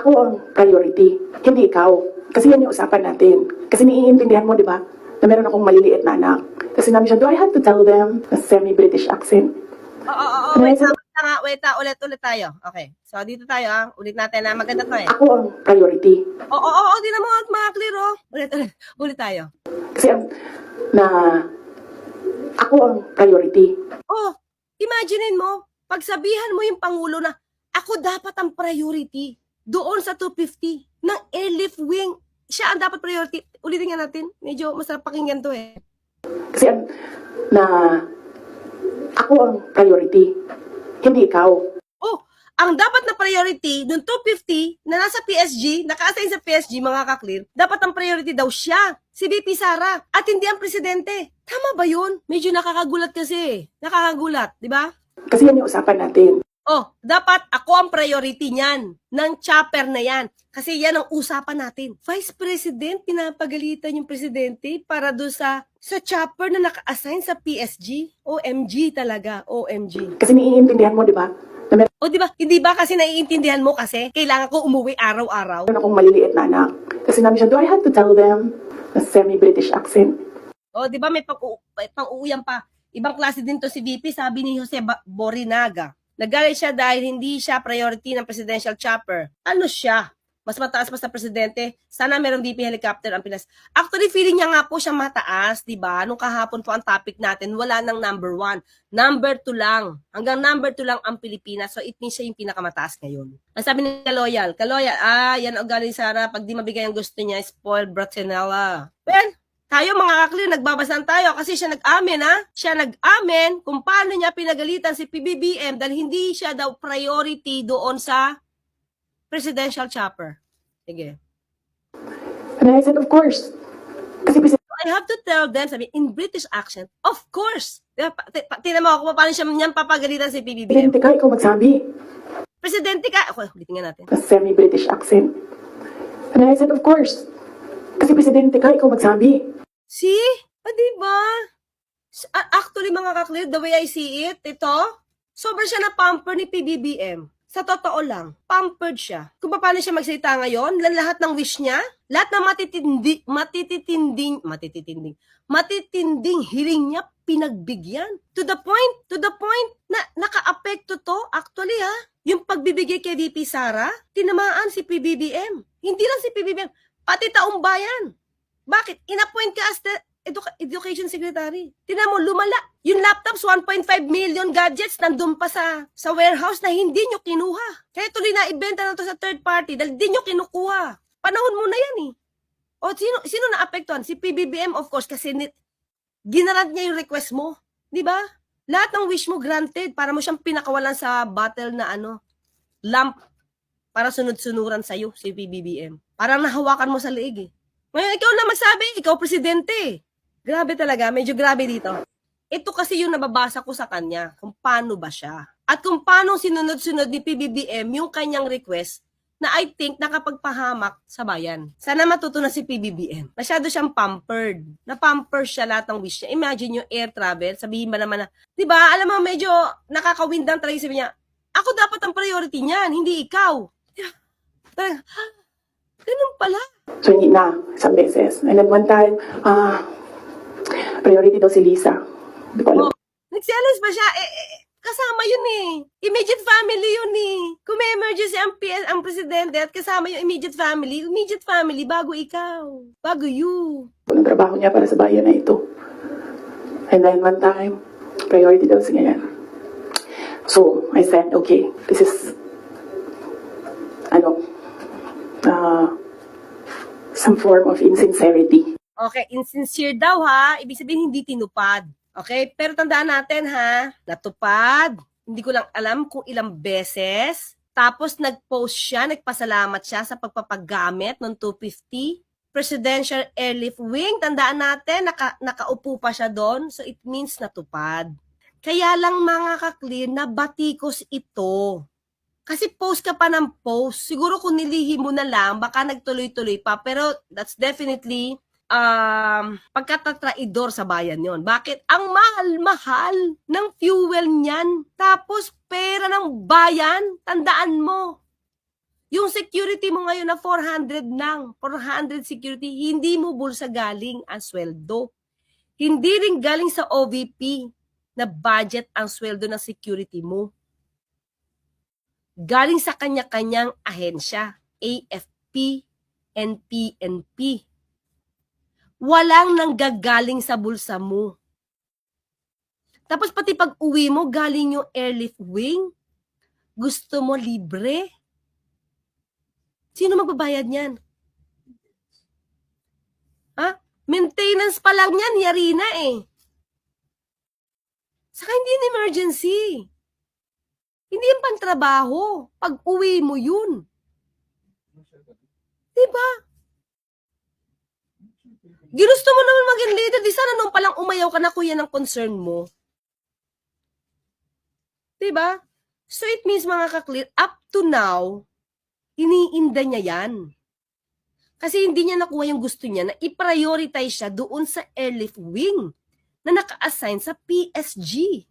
Ako ang priority, hindi ikaw. Kasi yan yung usapan natin. Kasi naiintindihan mo, di ba? Na meron akong maliliit na anak. Kasi sinabi siya, do I have to tell them na semi-British accent? Oo, oo, oo. Wait wait wait. Ulit, ulit tayo. Okay. So, dito tayo, ah. Ulit natin, ah. Maganda to, eh. Ako ang priority. Oo, oo, oo. Di na mga, mga clear, oh. Ulit, ulit. Ulit tayo. Kasi ang, na, ako ang priority. Oh, imaginein mo, pagsabihan mo yung Pangulo na, ako dapat ang priority doon sa 250 ng airlift wing. Siya ang dapat priority. Ulitin nga natin. Medyo masarap pakinggan to, eh. Kasi na, ako ang priority, hindi ikaw. Oh, ang dapat na priority nung 250 na nasa PSG, naka-assign sa PSG, mga kaklir, dapat ang priority daw siya, si VP Sara, at hindi ang presidente. Tama ba yun? Medyo nakakagulat kasi. Nakakagulat, di ba? Kasi yan yung usapan natin. Oh, dapat ako ang priority niyan, ng chopper na yan. Kasi yan ang usapan natin. Vice President, pinapagalitan yung presidente para do sa sa chopper na naka-assign sa PSG. OMG talaga, OMG. Kasi naiintindihan mo, di ba? Meron O di ba? Hindi ba kasi naiintindihan mo kasi kailangan ko umuwi araw-araw? akong maliliit na anak. Kasi sinabi siya, do I have to tell them na semi-British accent? O di ba may pang may pang-uuyam pa. Ibang klase din to si VP, sabi ni Jose Borinaga. Nagalit siya dahil hindi siya priority ng presidential chopper. Ano siya? Mas mataas pa sa presidente. Sana meron VP helicopter ang Pinas. Actually, feeling niya nga po siya mataas, di ba? Nung kahapon po ang topic natin, wala nang number one. Number two lang. Hanggang number two lang ang Pilipinas. So, it means siya yung pinakamataas ngayon. Ang sabi ni Kaloyal, Kaloyal, ah, yan ang ugali ni Sara. Pag di mabigay ang gusto niya, spoiled bratzinella. Well, tayo mga kaklir, nagbabasan tayo kasi siya nag-amin ha. Siya nag-amin kung paano niya pinagalitan si PBBM dahil hindi siya daw priority doon sa presidential chopper. Sige. And I said, of course. Kasi presidente I have to tell them, sabi, in British accent, of course. Diba, pa- ti- pa- Tingnan mo ako kung paano siya niyan papagalitan si PBBM. ka, ikaw magsabi Presidente ka. Ako, ulitin nga natin. na semi-British accent. And I said, of course. Kasi presidente ka, ikaw magsabi. See? Ah, di ba? S- a- Actually, mga kaklir, the way I see it, ito, sobrang siya na pamper ni PBBM. Sa totoo lang, pampered siya. Kung paano siya magsalita ngayon, la- lahat ng wish niya, lahat ng matitindi, matititinding, matititinding, matitinding hiling niya, pinagbigyan. To the point, to the point na naka-apekto to, actually ha, yung pagbibigay kay VP Sara, tinamaan si PBBM. Hindi lang si PBBM, pati taong bayan. Bakit? In-appoint ka as the edu- education secretary. Tinan mo, lumala. Yung laptops, 1.5 million gadgets, nandun pa sa, sa warehouse na hindi nyo kinuha. Kaya tuloy na ibenta na to sa third party dahil di nyo kinukuha. Panahon mo na yan eh. O sino, sino na-apektuhan? Si PBBM of course kasi ni, ginarant niya yung request mo. Di ba? Lahat ng wish mo granted para mo siyang pinakawalan sa battle na ano, lamp para sunod-sunuran sa'yo, si PBBM. Parang nahawakan mo sa leeg eh. Ngayon, ikaw na magsabi, ikaw presidente. Grabe talaga, medyo grabe dito. Ito kasi yung nababasa ko sa kanya, kung paano ba siya. At kung paano sinunod-sunod ni PBBM yung kanyang request na I think nakapagpahamak sa bayan. Sana matuto na si PBBM. Masyado siyang pampered. Na-pamper siya lahat ng wish niya. Imagine yung air travel, sabihin ba naman na, di ba, alam mo, medyo nakakawindang talaga sabi niya, ako dapat ang priority niyan, hindi ikaw. Ba? Ganun pala. So, hindi na, isang beses. And then one time, ah, priority daw si Lisa. Hindi ko alam. Oh, nagselos ba siya? Eh, eh, kasama yun eh. Immediate family yun eh. Kung may emergency ang, PS, ang presidente at kasama yung immediate family, immediate family bago ikaw. Bago you. Unang trabaho niya para sa bayan na ito. And then one time, priority daw si ganyan. So, I said, okay, this is, ano, uh, some form of insincerity. Okay, insincere daw ha. Ibig sabihin hindi tinupad. Okay? Pero tandaan natin ha, natupad. Hindi ko lang alam kung ilang beses. Tapos nag-post siya, nagpasalamat siya sa pagpapagamit ng 250 Presidential Airlift Wing. Tandaan natin, naka, nakaupo pa siya doon. So it means natupad. Kaya lang mga kaklir, na batikos ito. Kasi post ka pa ng post. Siguro kung nilihim mo na lang, baka nagtuloy-tuloy pa. Pero that's definitely um, pagkatatraidor sa bayan yon. Bakit? Ang mahal-mahal ng fuel niyan. Tapos pera ng bayan, tandaan mo. Yung security mo ngayon na 400 nang, 400 security, hindi mo bulsa galing ang sweldo. Hindi rin galing sa OVP na budget ang sweldo ng security mo. Galing sa kanya-kanyang ahensya, AFP, NPNP. Walang nanggagaling sa bulsa mo. Tapos pati pag uwi mo, galing yung airlift wing. Gusto mo libre? Sino magbabayad niyan? Ha? Maintenance pa lang yan, yari na eh. Saka hindi emergency. Hindi yan pantrabaho. Pag uwi mo yun. Diba? Ginusto mo naman maging leader. Di sana nung palang umayaw ka na kuya ng concern mo. Diba? So it means mga kaklir, up to now, iniinda niya yan. Kasi hindi niya nakuha yung gusto niya na i-prioritize siya doon sa airlift wing na naka-assign sa PSG.